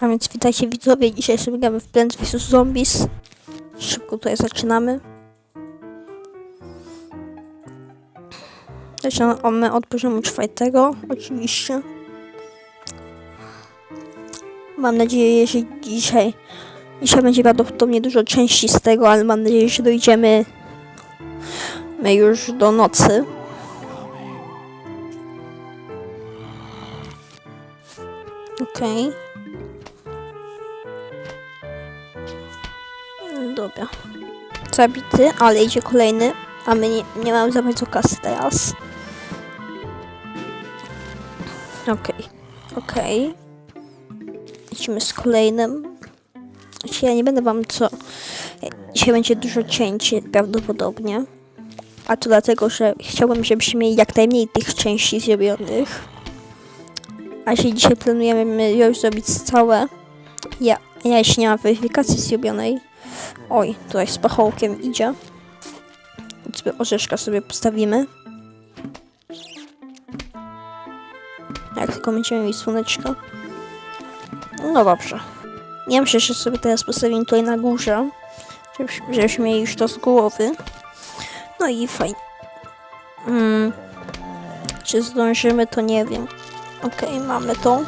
A więc witajcie widzowie, dzisiaj sobie gramy w Plants vs Zombies. Szybko tutaj zaczynamy. Zaczynamy od poziomu czwartego, oczywiście. Mam nadzieję, że dzisiaj, dzisiaj będzie prawdopodobnie dużo części z tego, ale mam nadzieję, że dojdziemy my już do nocy. Okej. Dobra. Zabity, ale idzie kolejny, a my nie, nie mamy za bardzo kasy teraz. Okej, okej. Lecimy z kolejnym. Znaczy, ja nie będę wam co... Dzisiaj będzie dużo cięć prawdopodobnie. A to dlatego, że chciałbym, żebyśmy mieli jak najmniej tych części zrobionych. A jeśli dzisiaj planujemy już zrobić całe, ja, ja jeszcze nie mam weryfikacji zrobionej. Oj, tutaj z pachołkiem idzie. Sobie orzeszka sobie postawimy. Jak tylko będziemy mieć słoneczko. No dobrze. Ja myślę, że sobie teraz postawimy tutaj na górze. Żebyśmy, żebyśmy mieli już to z głowy. No i fajnie. Mm. Czy zdążymy, to nie wiem. Okej, mamy to.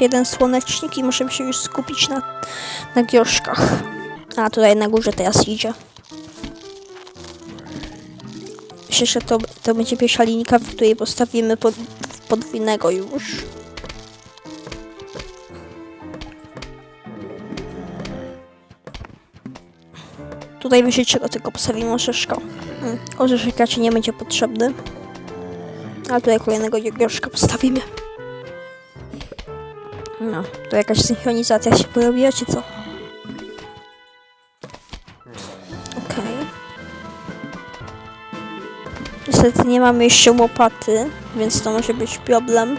Jeden słonecznik i musimy się już skupić na, na gioszkach. A tutaj na górze teraz idzie. Myślę, że to, to będzie pierwsza linijka, w której postawimy pod, podwójnego już. Tutaj do tego postawimy orzeszka. Hmm. Orzeszek raczej nie będzie potrzebny. A tutaj kolejnego gioszka postawimy. No, to jakaś synchronizacja się pojawiła, czy co? Okej. Niestety nie mamy jeszcze łopaty, więc to może być problem.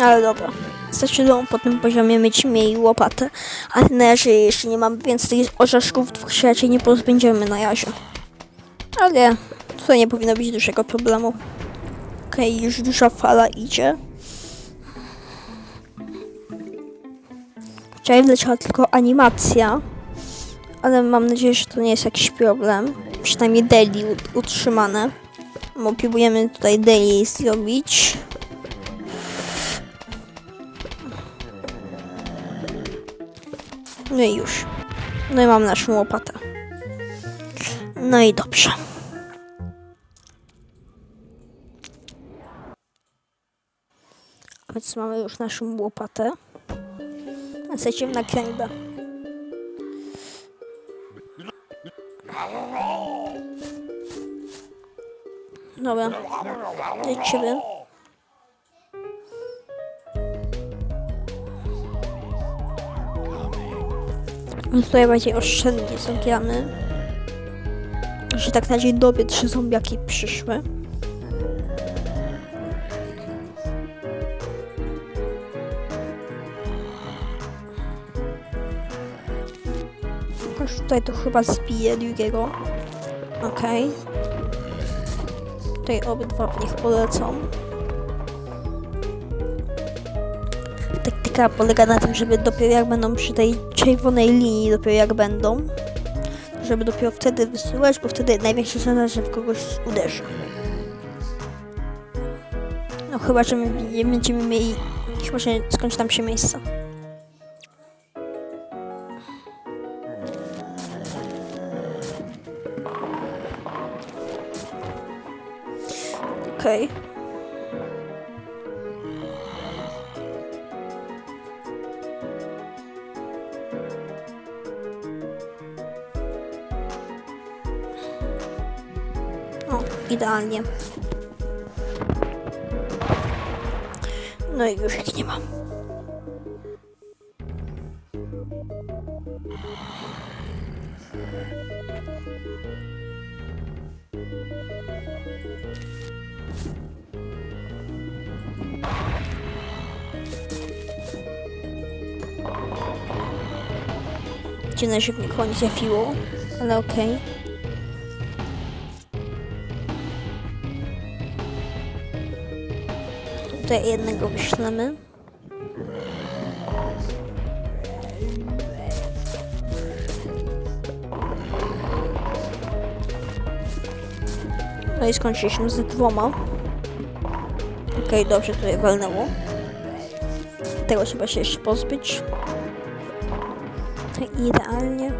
Ale dobra. Zdecydowanie po tym poziomie mieć mieli łopatę. Ale na razie jeszcze nie mamy więcej orzeszków, dwóch się raczej nie pozbędziemy na razie. Ale tutaj nie powinno być dużego problemu. Okej, już duża fala idzie. Wczoraj wleciała tylko animacja, ale mam nadzieję, że to nie jest jakiś problem. Przynajmniej daily ut- utrzymane. Bo próbujemy tutaj daily zrobić. No i już. No i mam naszą łopatę. No i dobrze. A więc mamy już naszą łopatę. Jesteśmy na kręgle. Dobra. Lecimy. No Tutaj bardziej oszczędnie zagramy. Że tak na dzień dobry trzy zombiaki przyszły. Już tutaj to chyba zbije drugiego. Okej. Tutaj obydwa w nich polecą. Taktyka polega na tym, żeby dopiero jak będą przy tej czerwonej linii, dopiero jak będą, żeby dopiero wtedy wysyłać, bo wtedy największa szansa, że w kogoś uderzy. No chyba, że my będziemy mieli, chyba, że skończy nam się miejsce. Okej. O, idealnie. No i już ich nie mam. Dziwne, że nikogo nie trafiło, ale okej. Okay. Tutaj jednego wyślemy. I skończyliśmy z dwoma. Okej, dobrze tutaj walnęło. Tego trzeba się jeszcze pozbyć. Idealnie.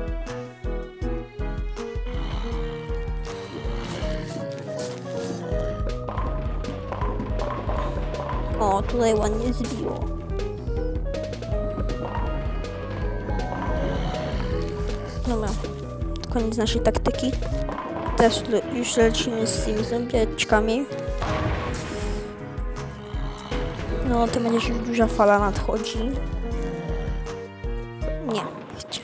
O, tutaj ładnie zbiło. Dobra, koniec naszej taktyki. Le- już lecimy z tymi zombieczkami. No, to będzie już duża fala nadchodzi. Nie, gdzie?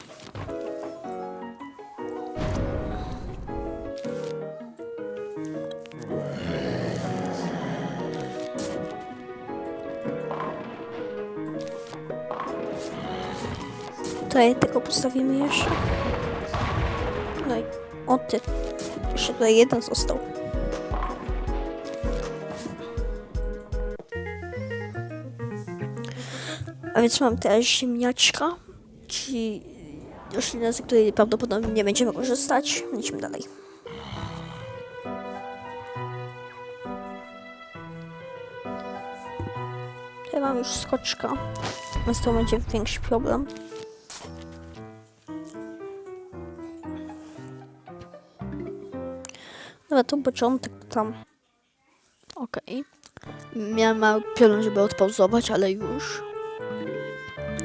Tutaj tylko postawimy jeszcze. Ty. Jeszcze tutaj jeden został. A więc mam teraz ziemniaczka, czyli roślina, z której prawdopodobnie nie będziemy korzystać. Lecimy dalej. Ja mam już skoczka, więc to będzie większy problem. Dobra, to początek tam. Okej. Miałem mały problem, żeby odpauzować, ale już.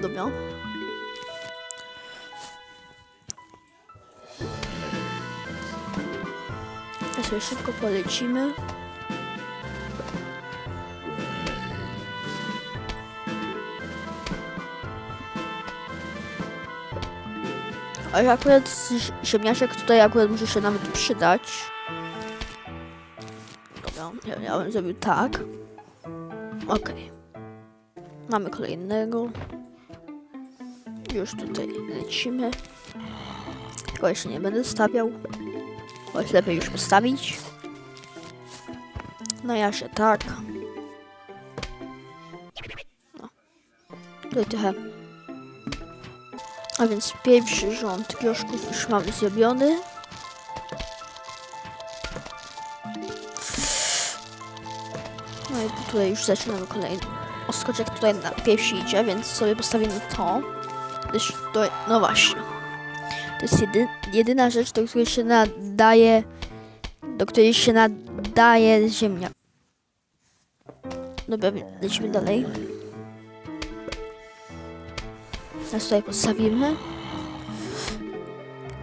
Dobra. Ja sobie szybko polecimy. Ale akurat ziemniaczek tutaj akurat może się nawet przydać. Dobra, ja, bym zrobił tak. Okej. Mamy kolejnego. Już tutaj lecimy. Tylko jeszcze nie będę stawiał. Jest lepiej już postawić. No ja się tak. No. Tutaj trochę. A więc pierwszy rząd wioszków już mamy zrobiony. Tutaj już zaczynamy kolejny. Oskoczek tutaj na pierwszy idzie, więc sobie postawimy to. Gdyż to, no właśnie. To jest jedy, jedyna rzecz, do której się nadaje, do której się nadaje ziemia. Dobra, lecimy dalej. Teraz tutaj postawimy.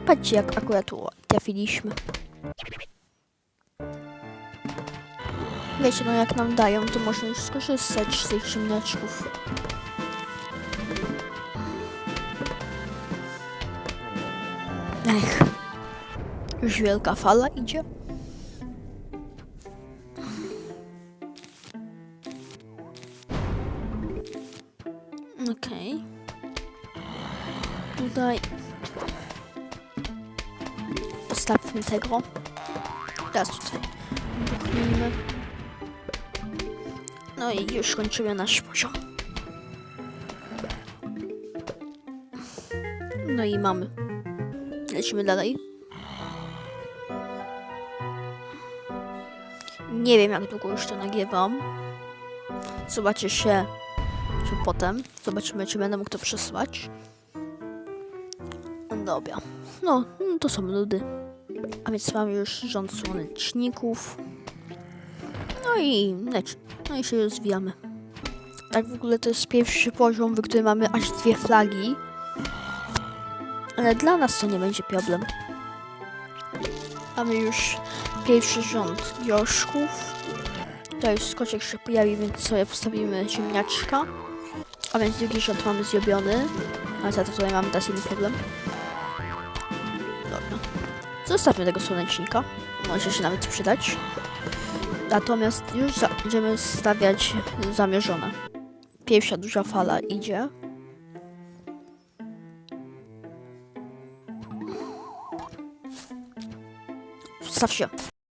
Patrzcie, jak akurat trafiliśmy. Wiecie, no jak nam dają, to można już skorzystać z tych ziemniaczków. Ech. Już wielka fala idzie. Okej. Tutaj postawmy tego. Teraz tutaj buchnijmy. No i już kończymy nasz poziom. No i mamy. Lecimy dalej. Nie wiem jak długo już to nagrywam. Zobaczy się, się potem. Zobaczymy czy będę mógł to przesłać. Dobra. No, no to są nudy. A więc mamy już rząd słoneczników. I leci. No i się rozwijamy. Tak w ogóle to jest pierwszy poziom, w którym mamy aż dwie flagi. Ale dla nas to nie będzie problem. Mamy już pierwszy rząd wioszków. To już skoczek się pojawi, więc sobie postawimy ziemniaczka. A więc drugi rząd mamy zrobiony. A za to tutaj mamy teraz inny problem. Dobra. Zostawmy tego słonecznika. Może się nawet przydać. Natomiast już będziemy stawiać zamierzone. Pierwsza duża fala idzie. Wstaw się.